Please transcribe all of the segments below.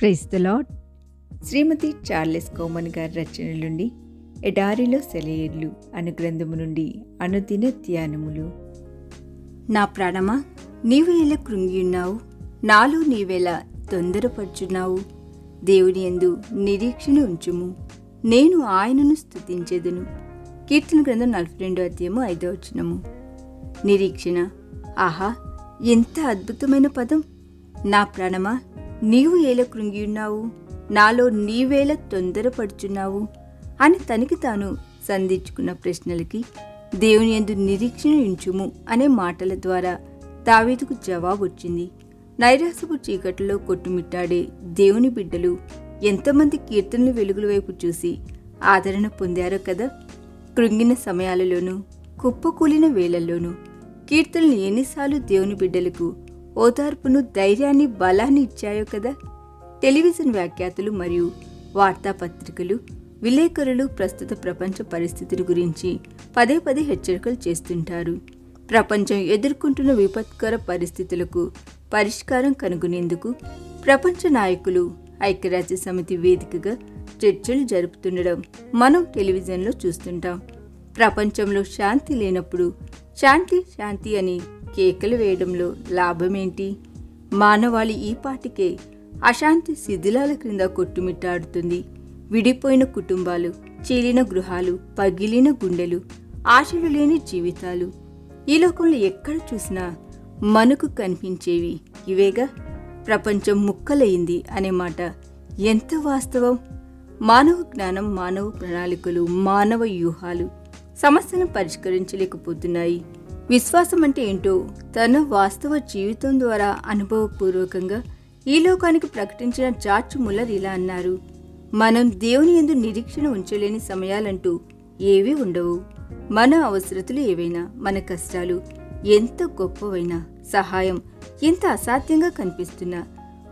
Praise the lord Shrimati Charles Cowman గారి రచనల నుండి ఎడారిలో సెలయేర్లు అను గ్రంథము నుండి అనుదిన ధ్యానములు. నా ప్రాణమా నీవు ఎలా కృంగియున్నావు? నాలో నీవెలా తొందరపడుచున్నావు దేవుని యందు నిరీక్షణ ఉంచుము. నేను ఆయనను స్తుతించేదను. కీర్తన గ్రంథం నలభై రెండు అధ్యాయము ఐదో వచనము. నిరీక్షణ ఆహా ఎంత అద్భుతమైన పదం. నా ప్రాణమా నీవు ఏల కృంగియున్నావు? నాలో నీవేల తొందరపడుచున్నావు? అని తనకి తాను సంధించుకున్న ప్రశ్నలకి దేవుని యందు నిరీక్షణ ఉంచుము అనే మాటల ద్వారా దావీదుకు జవాబు వచ్చింది నైరాసపు చీకటిలో కొట్టుమిట్టాడే దేవుని బిడ్డలు ఎంతమంది కీర్తనలు వెలుగుల వైపు చూసి ఆదరణ పొందారో కదా? కృంగిన సమయాలలోనూ కుప్పకూలిన వేళల్లోనూ కీర్తనలు ఎన్నిసార్లు దేవుని బిడ్డలకు ఓదార్పును ధైర్యాన్ని బలాన్ని ఇచ్చాయో కదా? టెలివిజన్ వ్యాఖ్యాతులు మరియు వార్తాపత్రికలు విలేకరులు ప్రస్తుత ప్రపంచ పరిస్థితుల గురించి పదే పదే హెచ్చరికలు చేస్తుంటారు. ప్రపంచం ఎదుర్కొంటున్న విపత్కర పరిస్థితులకు పరిష్కారం కనుగొనేందుకు ప్రపంచ నాయకులు ఐక్యరాజ్య సమితి వేదికగా చర్చలు జరుపుతుండడం మనం టెలివిజన్లో చూస్తుంటాం. ప్రపంచంలో శాంతి లేనప్పుడు శాంతి శాంతి అని కేకలు వేయడంలో లాభమేంటి? మానవాళి ఈ పాటికే అశాంతి శిథిలాల క్రింద కొట్టుమిట్టాడుతుంది. విడిపోయిన కుటుంబాలు చీలిన గృహాలు పగిలిన గుండెలు ఆశలు లేని జీవితాలు. ఈ లోకంలో ఎక్కడ చూసినా మనకు కనిపించేవి ఇవేగా? ప్రపంచం ముక్కలయింది అనే మాట ఎంత వాస్తవం? మానవ జ్ఞానం మానవ ప్రణాళికలు మానవ వ్యూహాలు సమస్యను పరిష్కరించలేకపోతున్నాయి. విశ్వాసం అంటే ఏంటో తన వాస్తవ జీవితం ద్వారా అనుభవపూర్వకంగా ఈ లోకానికి ప్రకటించిన జార్జ్ ముల్లర్ ఇలా అన్నారు. మనం దేవుని ఎందు నిరీక్షణ ఉంచలేని సమయాలంటూ ఏవీ ఉండవు. మన అవసరతలు ఏవైనా మన కష్టాలు ఎంత గొప్పవైనా సహాయం ఎంత అసాధ్యంగా కనిపిస్తున్నా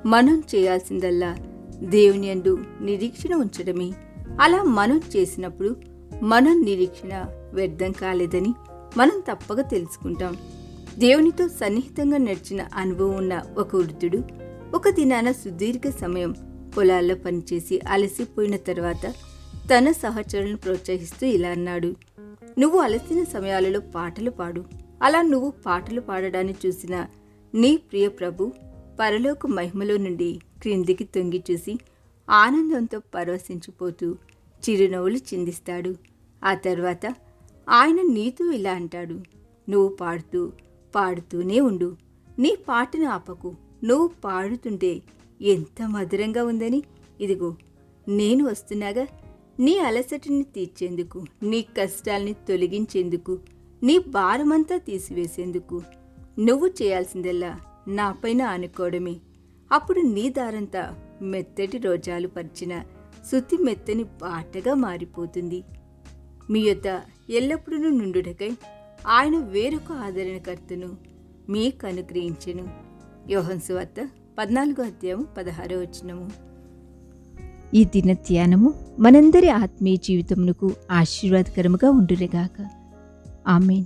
మనం చేయాల్సిందల్లా దేవుని యందు నిరీక్షణ ఉంచడమే. అలా మనం చేసినప్పుడు మన నిరీక్షణ వ్యర్థం కాలేదని మనం తప్పక తెలుసుకుంటాం. దేవునితో సన్నిహితంగా నడిచిన అనుభవం ఉన్న ఒక వృద్ధుడు ఒక దినాన సుదీర్ఘ సమయం పొలాల్లో పనిచేసి అలసిపోయిన తర్వాత తన సహచరులను ప్రోత్సహిస్తూ ఇలా అన్నాడు. నువ్వు అలసిన సమయాలలో పాటలు పాడు. అలా నువ్వు పాటలు పాడడాన్ని చూసిన నీ ప్రియ ప్రభు పరలోక మహిమలో నుండి క్రిందికి తొంగి చూసి ఆనందంతో పరవశించిపోతూ చిరునవ్వులు చిందిస్తాడు. ఆ తర్వాత ఆయన నీతో ఇలా అంటాడు నువ్వు పాడుతూ పాడుతూనే ఉండు. నీ పాటను ఆపకు. నువ్వు పాడుతుంటే ఎంత మధురంగా ఉందని. ఇదిగో నేను వస్తున్నాగా. నీ అలసటని తీర్చేందుకు నీ కష్టాల్ని తొలగించేందుకు నీ భారమంతా తీసివేసేందుకు నువ్వు చేయాల్సిందల్లా నాపైన ఆనుకోవడమే. అప్పుడు నీ దారంతా మెత్తటి రోజాలు పరిచిన శుతి మెత్తని బాటగా మారిపోతుంది. మీ యొద్ద ఎల్లప్పుడూ నుండుటకై ఆయన వేరొక ఆదరణకర్తను మీకు అనుగ్రహించెను. యోహన్సు వద్ద పద్నాలుగో అధ్యాయం పదహారో వచనము. ఈ దిన ధ్యానము మనందరి ఆత్మీయ జీవితమునకు ఆశీర్వాదకరముగా ఉండురేగాక ఆమెన్.